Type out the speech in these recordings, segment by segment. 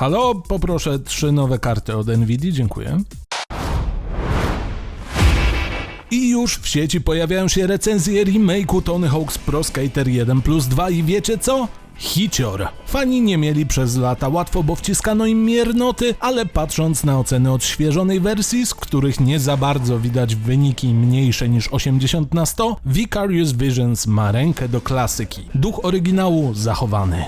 Halo, poproszę trzy nowe karty od Nvidia, dziękuję. I już w sieci pojawiają się recenzje remake'u Tony Hawk's Pro Skater 1 plus 2 i wiecie co? Hicior. Fani nie mieli przez lata łatwo, bo wciskano im miernoty, ale patrząc na oceny odświeżonej wersji, z których nie za bardzo widać wyniki mniejsze niż 80 na 100, Vicarious Visions ma rękę do klasyki. Duch oryginału zachowany.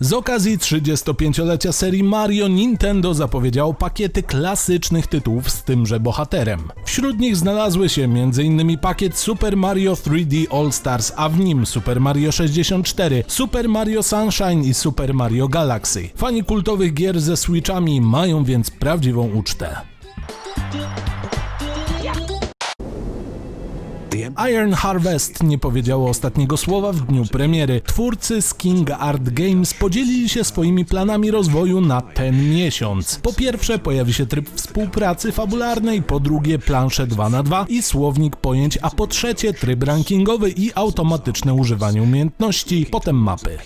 Z okazji 35-lecia serii Mario Nintendo zapowiedziało pakiety klasycznych tytułów z tymże bohaterem. Wśród nich znalazły się m.in. pakiet Super Mario 3D All Stars, a w nim Super Mario 64, Super Mario Sunshine i Super Mario Galaxy. Fani kultowych gier ze Switchami mają więc prawdziwą ucztę. Iron Harvest nie powiedziało ostatniego słowa w dniu premiery. Twórcy z King Art Games podzielili się swoimi planami rozwoju na ten miesiąc. Po pierwsze pojawi się tryb współpracy fabularnej, po drugie plansze 2 na 2 i słownik pojęć, a po trzecie tryb rankingowy i automatyczne używanie umiejętności, potem mapy.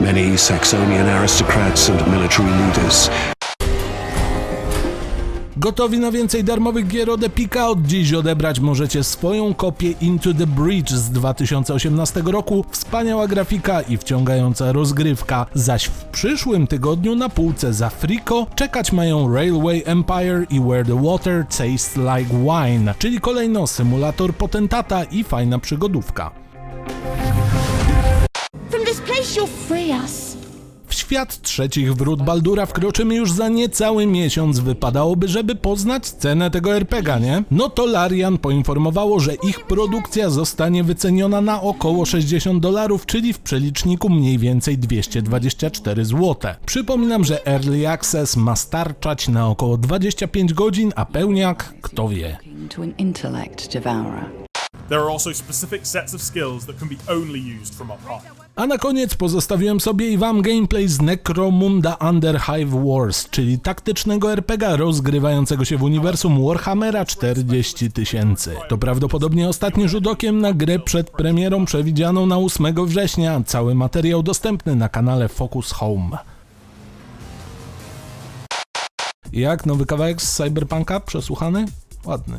Many Saxonian aristocrats and military leaders Gotowi na więcej darmowych gier od Epika? Od dziś odebrać możecie swoją kopię Into the Breach z 2018 roku. Wspaniała grafika i wciągająca rozgrywka. Zaś w przyszłym tygodniu na półce za Frico czekać mają Railway Empire i Where the Water Tastes Like Wine, czyli kolejno symulator potentata i fajna przygodówka. From this place you'll free us. Świat trzecich wrót Baldura wkroczymy już za niecały miesiąc. Wypadałoby, żeby poznać cenę tego RPGa, nie? No to Larian poinformowało, że ich produkcja zostanie wyceniona na około 60 dolarów, czyli w przeliczniku mniej więcej 224 zł. Przypominam, że Early Access ma starczać na około 25 godzin, a pełniak kto wie. There are also specific sets of skills that can be only used from up high. A na koniec pozostawiłem sobie i wam gameplay z Necromunda Underhive Wars, czyli taktycznego RPG rozgrywającego się w uniwersum Warhammera 40 tysięcy. To prawdopodobnie ostatni rzut okiem na grę przed premierą przewidzianą na 8 września. Cały materiał dostępny na kanale Focus Home. Jak nowy kawałek z Cyberpunka przesłuchany? Ładny.